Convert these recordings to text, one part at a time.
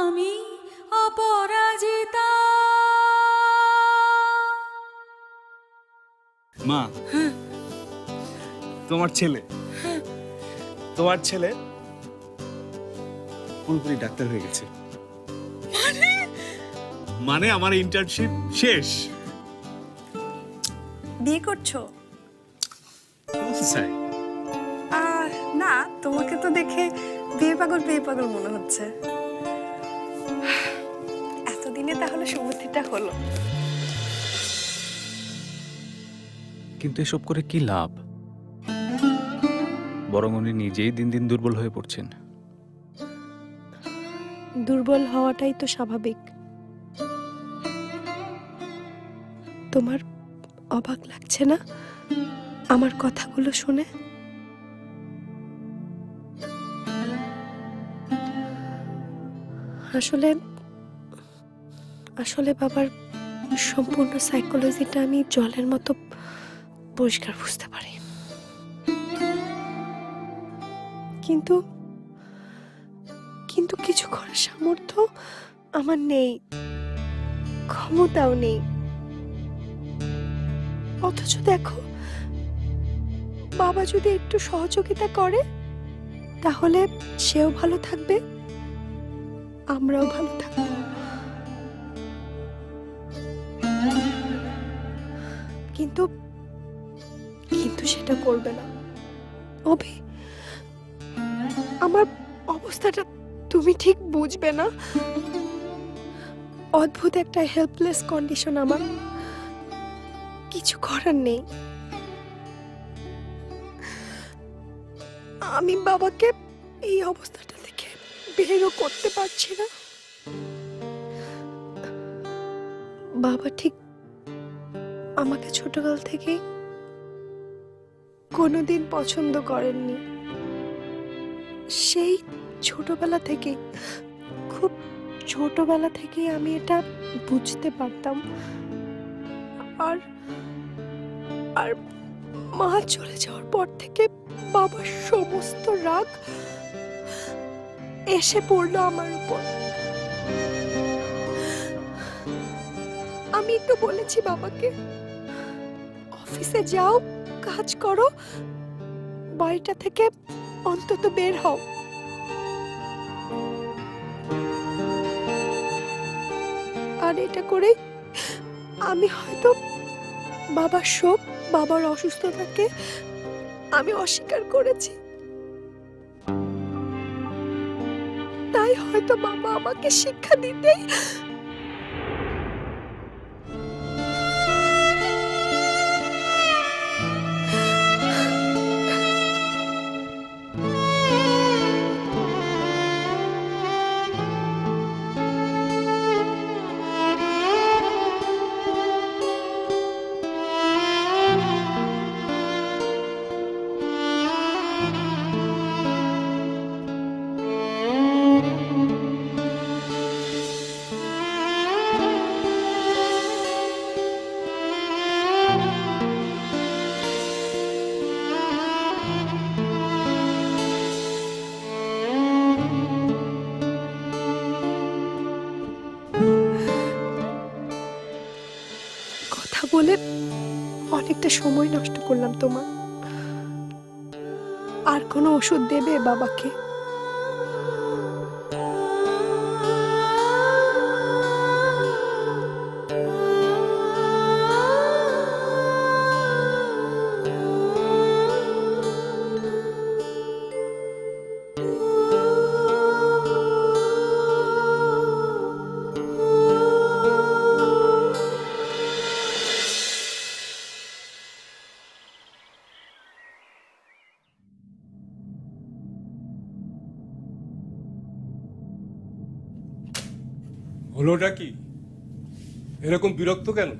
আমি অপরাজিতা। মা তোমার ছেলে। তোমার ছেলে পুরোপুরি ডাক্তার হয়ে গেছে। মানে? আমার ইন্টার্নশিপ শেষ। বিয়ে করছ? না তোমাকে তো দেখে বিয়ে পাগল বিয়ে পাগল মনে হচ্ছে। এতদিনে তাহলে সুবুদ্ধিটা হলো। কিন্তু এসব করে কি লাভ? বরং উনি নিজেই দিন দিন দুর্বল হয়ে পড়ছেন। দুর্বল হওয়াটাই তো স্বাভাবিক। তোমার অবাক লাগছে না? আমার কথাগুলো শুনে? আসলে আসলে বাবার সম্পূর্ণ সাইকোলজিটা আমি জলের মতো পরিষ্কার বুঝতে পারি। কিন্তু কিন্তু কিছু করার সামর্থ্য আমার নেই, ক্ষমতাও নেই। অথচ দেখো, বাবা যদি একটু সহযোগিতা করে, তাহলে সেও ভালো থাকবে, আমরাও ভালো থাকব। কিন্তু কিন্তু সেটা করবে না। অভি, আমার অবস্থাটা তুমি ঠিক বুঝবে না। অদ্ভুত একটা হেল্পলেস কন্ডিশন আমার। কিছু করার নেই। আমি বাবাকে এই অবস্থাটা থেকে বেরও করতে পারছি না। বাবা ঠিক আমাকে ছোটকাল থেকেই কোনোদিন পছন্দ করেননি। সেই ছোটবেলা থেকেই খুব ছোটবেলা থেকেই আমি এটা বুঝতে পারতাম। আর আর মা চলে যাওয়ার পর থেকে বাবার সমস্ত রাগ এসে পড়ল আমার উপর। আমি তো বলেছি বাবাকে অফিসে যাও, কাজ করো, বাড়িটা থেকে অন্তত বের হও। আর এটা করে আমি হয়তো বাবার শোক, বাবার অসুস্থতাকে আমি অস্বীকার করেছি। তাই হয়তো বাবা আমাকে শিক্ষা দিতেই সময় নষ্ট করলাম তোমার আর কোনো ওষুধ দেবে বাবাকে? হলোটা কি? এরকম বিরক্ত কেন?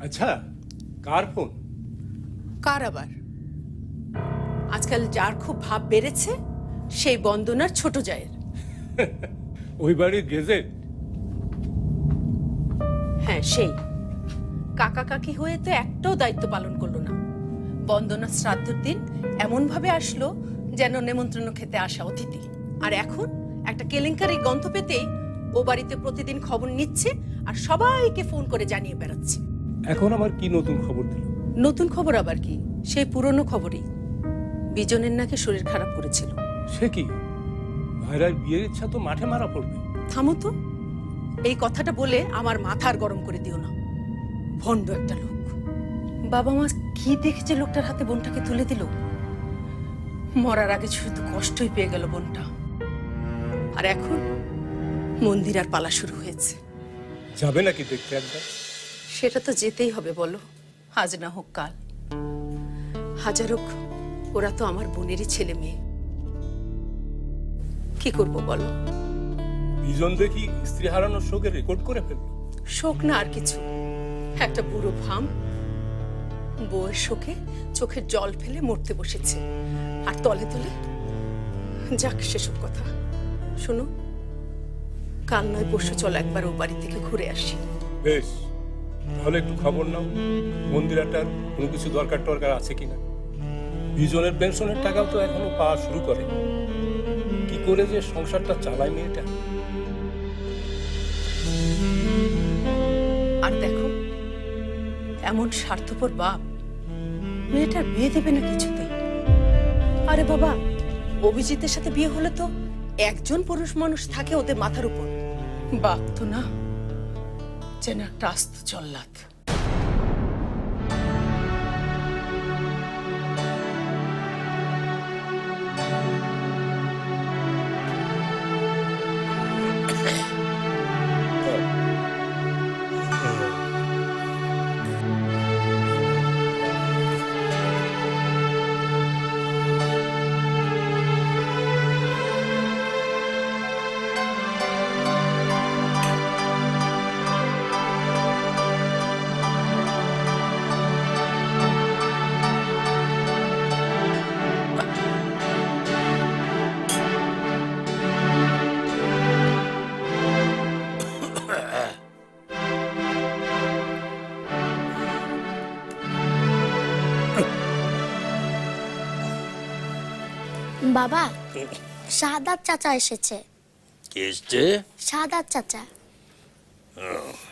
আচ্ছা কার ফোন? কার আবার? আজকাল যার খুব ভাব বেড়েছে সেই বন্দনার ছোট জায়ের। ওই বাড়ির গেজেট? হ্যাঁ সেই। কাকা কাকি হয়ে তো একটাও দায়িত্ব পালন করল না। বন্দনার শ্রাদ্ধের দিন এমন ভাবে আসলো যেন নেমন্ত্রণ খেতে আসা অতিথি। আর এখন একটা কেলেঙ্কারি গন্ধ পেতেই ও বাড়িতে প্রতিদিন খবর নিচ্ছে আর সবাইকে ফোন করে জানিয়ে বেড়াচ্ছে। এখন আমার কি নতুন খবর দিল? নতুন খবর আবার কি? সেই পুরনো খবরই। বিজনের নাকি শরীর খারাপ করেছিল। সে কি? ভাইরার বিয়ের ইচ্ছা তো মাঠে মারা পড়বে। থামো তো। এই কথাটা বলে আমার মাথার গরম করে দিও না। ভণ্ড একটা লোক। বাবা মা কি দেখেছে লোকটার হাতে বোনটাকে তুলে দিল? মরার আগে শুধু কষ্টই পেয়ে গেল বোনটা। আর এখন মন্দির আর পালা শুরু হয়েছে। যাবে নাকি দেখতে একবার? সেটা তো যেতেই হবে বলো। আজ না হোক কাল। হাজার হোক ওরা তো আমার বোনেরই ছেলে মেয়ে। কি করব বলো? বিজন দেখি স্ত্রী হারানোর শোকে রেকর্ড করে ফেলল। শোক না আর কিছু। একটা বুড়ো ভাম বউয়ের শোকে চোখের জল ফেলে মরতে বসেছে। আর তলে তলে যাক সেসব কথা। শোনো কাল নয় পরশু চলো একবার ও বাড়ি থেকে ঘুরে আসি। বেশ তাহলে একটু খবর নাও মন্দিরাটার কোনো কিছু দরকার টরকার আছে কিনা? বিজনের পেনশনের টাকাও তো এখনও পাওয়া শুরু করে কি করে যে সংসারটা চালায় মেয়েটা? আর দেখো এমন স্বার্থপর বাপ মেয়েটার বিয়ে দেবে না কিছুতেই। আরে বাবা অভিজিতের সাথে বিয়ে হলে তো একজন পুরুষ মানুষ থাকে ওদের মাথার উপর। বাপ তো না যেন একটা আস্ত চল্লাদ বাবা শাহাদাত চাচা এসেছে। কে এসছে? শাহাদাত চাচা।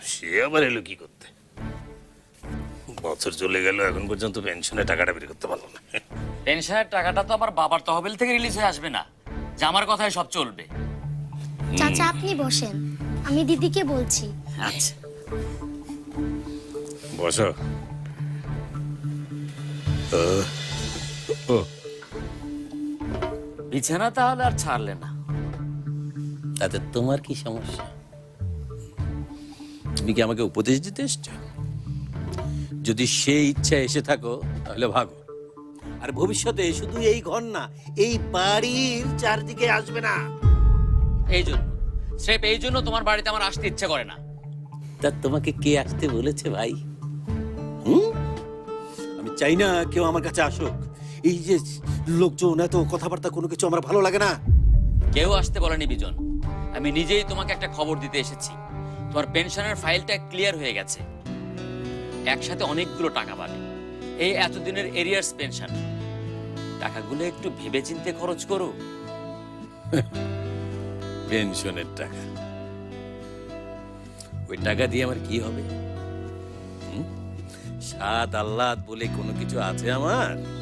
সে আবার এলো কি করতে? বছর চলে গেল এখন পর্যন্ত পেনশনের টাকাটা বের করতে পারল না। পেনশনের টাকাটা তো আমার বাবার তহবিল থেকে রিলিজ হয়ে আসবে না। যে আমার কথায় সব চলবে। চাচা আপনি বসেন। আমি দিদিকে বলছি। আচ্ছা। বসো। ও বিছানা তাহলে আর ছাড়লে না। তাতে তোমার কি সমস্যা? তুমি কি আমাকে উপদেশ দিতে এসছো? যদি সেই ইচ্ছা এসে থাকো তাহলে ভাগো। আর ভবিষ্যতে শুধু এই ঘর না এই বাড়ির চারদিকে আসবে না। এই জন্য। স্রেফ এই জন্য তোমার বাড়িতে আমার আসতে ইচ্ছে করে না। তা তোমাকে কে আসতে বলেছে ভাই? হুম? আমি চাই না কেউ আমার কাছে আসুক। এই যে লোকজন এত কথাবার্তা কোনো কিছু আমার ভালো লাগে না। কেউ আসতে বলেনি বিজন। আমি নিজেই তোমাকে একটা খবর দিতে এসেছি। তোমার পেনশনের ফাইলটা ক্লিয়ার হয়ে গেছে। একসাথে অনেকগুলো টাকা পাবে। এই এতদিনের এরিয়ার্স পেনশন। টাকাগুলো একটু ভেবেচিন্তে খরচ করো। পেনশনের টাকা। ওই টাকা দিয়ে আমার কি হবে? সাত আল্লাহ বলে কোনো কিছু আছে আমার?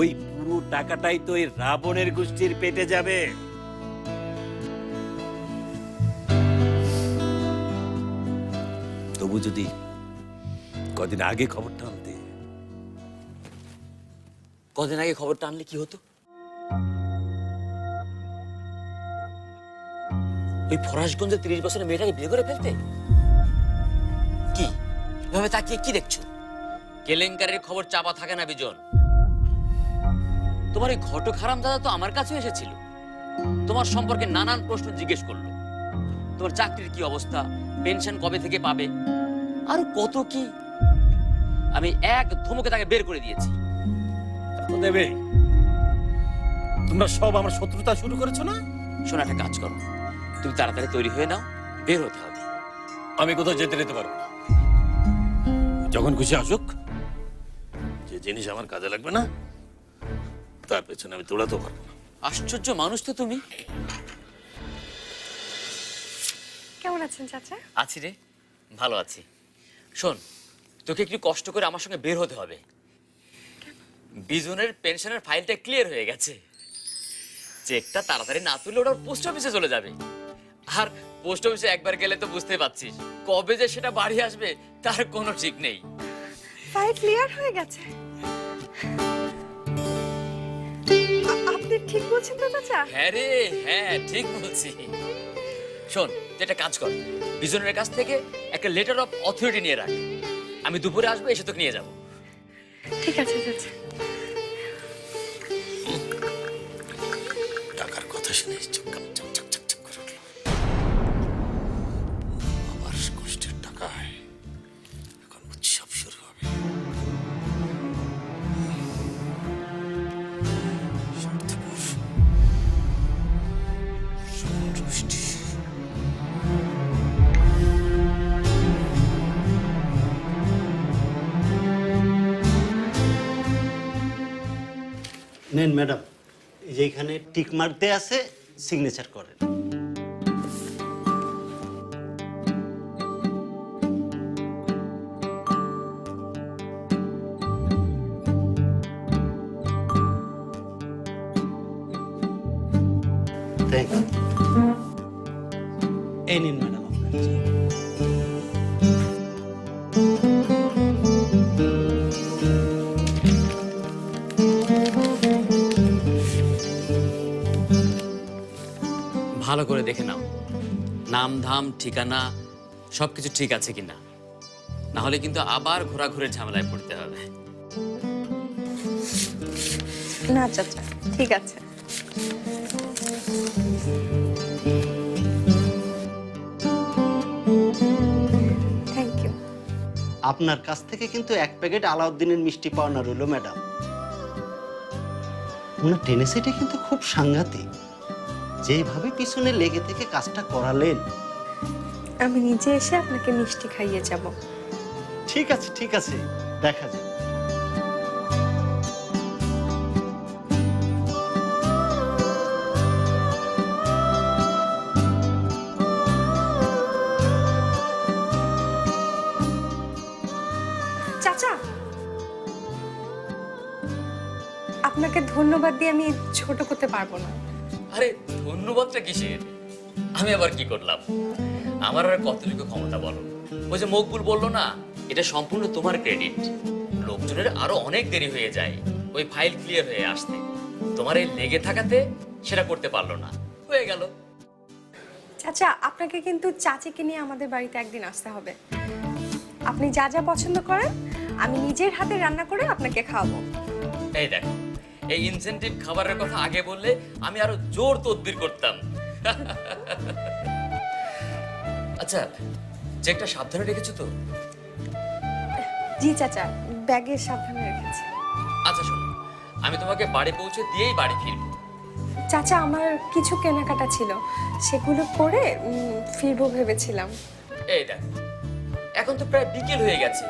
ওই পুরো টাকাটাই তো ওই রাবণের গোষ্ঠীর পেটে যাবে। তবু যদি কদিন আগে খবরটা আনতে। কদিন আগে খবরটা আনলে কি হতো? ওই ফরাসগঞ্জে তিরিশ বছরের মেয়েটাকে বিয়ে করে ফেলতে? কি? এভাবে তাকিয়ে কি দেখছ? কেলেঙ্কারের খবর চাপা থাকে না বিজন। তোমার এই ঘটক হারাম দাদা তো আমার কাছে এসেছিল। তোমার সম্পর্কে নানান প্রশ্ন জিজ্ঞেস করল। তোমার চাকরির কি অবস্থা? পেনশন কবে থেকে পাবে? আর কত কি? আমি এক ধমকে তাকে বের করে দিয়েছি। দেবে তোমরা সব আমার শত্রুতা শুরু করেছ না? শোনা একটা কাজ করো। তুমি তাড়াতাড়ি তৈরি হয়ে নাও বের হতে হবে। আমি কোথাও যেতে যেতে পারব না। যখন খুশি আসুক যে জিনিস আমার কাজে লাগবে না তার পেছনে আমি দৌড়াতেও পারব না। আশ্চর্য মানুষ তো তুমি। কেমন আছেন চাচা? আছি রে ভালো আছি। শোন তোকে একটু কষ্ট করে আমার সঙ্গে বের হতে হবে। বিজনের পেনশনের ফাইলটা ক্লিয়ার হয়ে গেছে। চেকটা তাড়াতাড়ি না তুলে ওটা পোস্ট অফিসে চলে যাবে। আর পোস্ট অফিসে একবার গেলে তো বুঝতে পারছিস কবে যে সেটা বাড়ি আসবে তার কোনো ঠিক নেই। ফাইল ক্লিয়ার হয়ে গেছে? ঠিক বলছেন তো চাচা? হ্যাঁ রে হ্যাঁ ঠিক বলছি। শোন তুই একটা কাজ কর। বিজনের কাছ থেকে একটা লেটার অফ অথরিটি নিয়ে রাখ। আমি দুপুরে আসব এসে তোকে নিয়ে যাব। ঠিক আছে চাচা। টাকার কথা শুনে চোখ কাপ নেন ম্যাডাম যেখানে টিক মার্ক আছে সিগনেচার করেন Thank ইউ নাম ধাম ঠিকানা সবকিছু ঠিক আছে কিনা? না হলে কিন্তু আবার ঘোরাঘুরের ঝামেলায় পড়তে হবে। না চাচা ঠিক আছে। থ্যাংক ইউ আপনার কাছ থেকে কিন্তু এক প্যাকেট আলাউদ্দিনের মিষ্টি পাওনা রইল ম্যাডাম। ওনার টেনেসিটা কিন্তু খুব সাংঘাতিক। যেভাবে পিছনে লেগে থেকে কাজটা করালেন। আমি নিজে এসে আপনাকে মিষ্টি খাইয়ে যাব। ঠিক আছে ঠিক আছে দেখা যাক। চাচা! আপনাকে ধন্যবাদ দিয়ে আমি ছোট করতে পারব না। আরে ধন্যবাদটা কিসের? আমি আবার কি করলাম? আমার আর কতটুকু ক্ষমতা বলো? ওই যে মকবুল বলল না এটা সম্পূর্ণ তোমার ক্রেডিট লোকজনের আরও অনেক দেরি হয়ে যায় ওই ফাইল ক্লিয়ার হয়ে আসতে। তোমার এই লেগে থাকাতে সেটা করতে পারল না। হয়ে গেল। চাচা আপনাকে কিন্তু চাচিকে নিয়ে আমাদের বাড়িতে একদিন আসতে হবে। আপনি যা যা পছন্দ করেন আমি নিজের হাতে রান্না করে আপনাকে খাওয়াবো। এই দেখো এই ইনসেনটিভ খাবারের কথা আগে বললে আমি আরও জোর তদবির করতাম। আচ্ছা চেকটা সাবধানে রেখেছো তো? জি চাচা ব্যাগে সাবধানে রেখেছি। আচ্ছা শোনো আমি তোমাকে বাড়ি পৌঁছে দিয়েই বাড়ি ফিরবো। চাচা আমার কিছু কেনাকাটা ছিল সেগুলো করে উম, ফিরবো ভেবেছিলাম। এই দেখ এখন তো প্রায় বিকেল হয়ে গেছে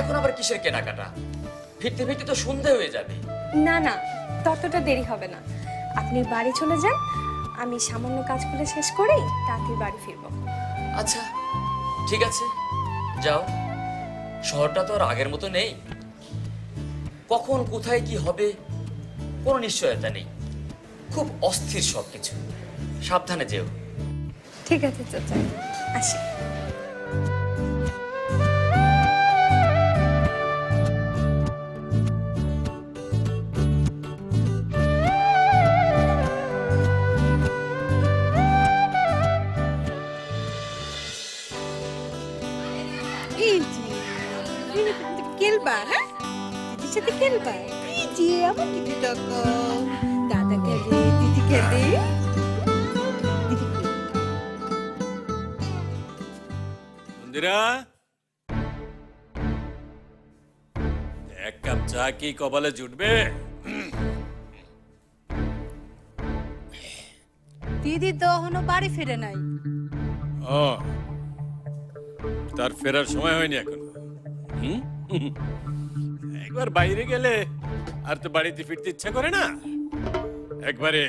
এখন আবার কিসের কেনাকাটা? ফিরতে ফিরতে তো সন্ধে হয়ে যাবে। না না ততটা দেরি হবে না। আপনি বাড়ি চলে যান আমি সামান্য কাজগুলো শেষ করেই তাড়াতাড়ি বাড়ি ফিরবো। আচ্ছা ঠিক আছে যাও। শহরটা তো আর আগের মতো নেই। কখন কোথায় কি হবে কোনো নিশ্চয়তা নেই। খুব অস্থির সব কিছু সাবধানে যেও। ঠিক আছে চাচা। আসি। এই খেলবা না দিদির সাথে খেলবা এই আমার দিদি টাকা দাদা খেলে। দিদি খেলে। মন্দিরা? এক কাপ চা কি কপালে জুটবে? দিদি তো এখনও বাড়ি ফিরে নাই। ও তার ফেরার সময় হয়নি এখন। হুম? একবার বাইরে গেলে আর তো বাড়িতে ফিরতে ইচ্ছা করে না। একবারে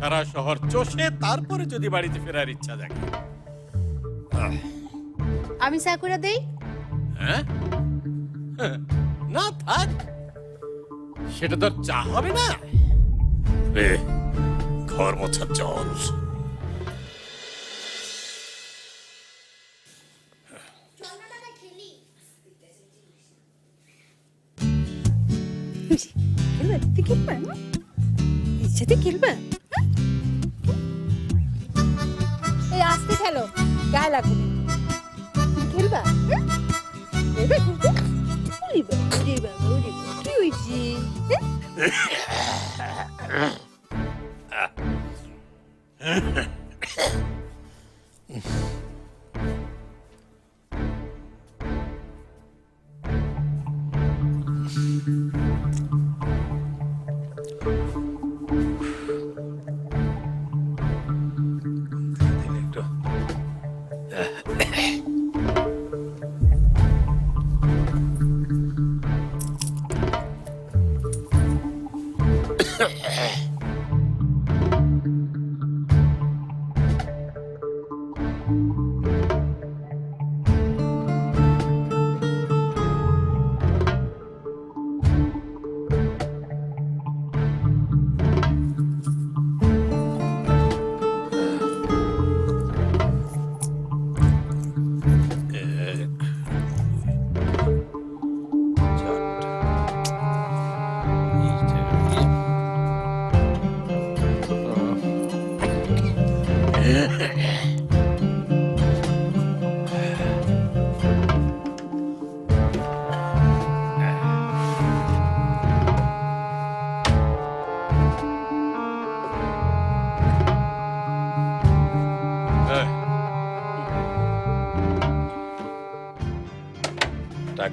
সারা শহর চষে তারপরে যদি বাড়িতে ফেরার ইচ্ছা থাকে আমি চা করে দেই? হ্যাঁ? না থাক। সেটা তো চা হবে না। ঘর মোছার জল। খেলবা খেলবা সাথে খেলবা হ্যাঁ? এই আস্তে খেলো, গায়ে লাগবে খেলবা? হ্যাঁ? খেলবে খেলবে উড়িবে উড়িবে বাবা কি হয়েছে?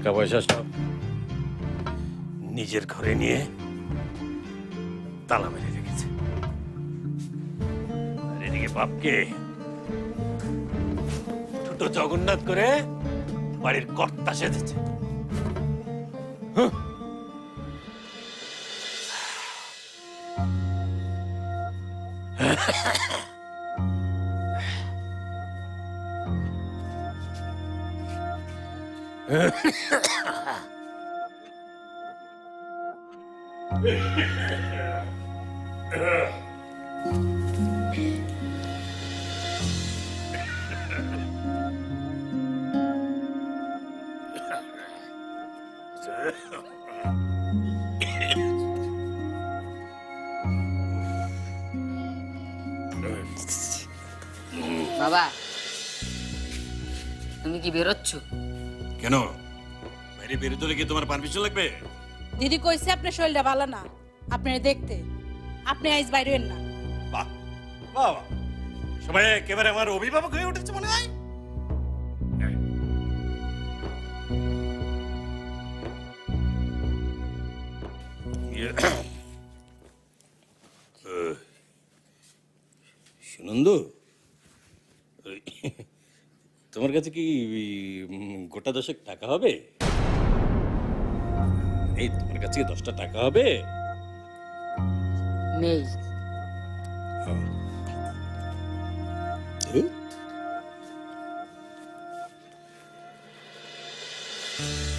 টাকা পয়সা সব নিজের ঘরে নিয়ে তালা মেরে রেখেছে। এদিকে বাপকে ছোট জগন্নাথ করে বাড়ির কর্তা সেজেছে। হুঁ। বাবা তুমি কি বেরোচ্ছ কেন? বাইরে বেরোতে হলে কি তোমার পারমিশন লাগবে? দিদি কইছে আপনার শরীরটা ভালো না। আপনার দেখতে। আপনি আইস বাইরেন না। বাহ বাহ বাহ। সবাই একেবারে আমার অভিভাবক হয়ে উঠেছে মনে হয়। ইয়ে, আহ, সুনন্দু? ওই, তোমার কাছে কি গোটা দশেক টাকা হবে? এই তোমার কাছে কি দশটা টাকা হবে? নেই। you.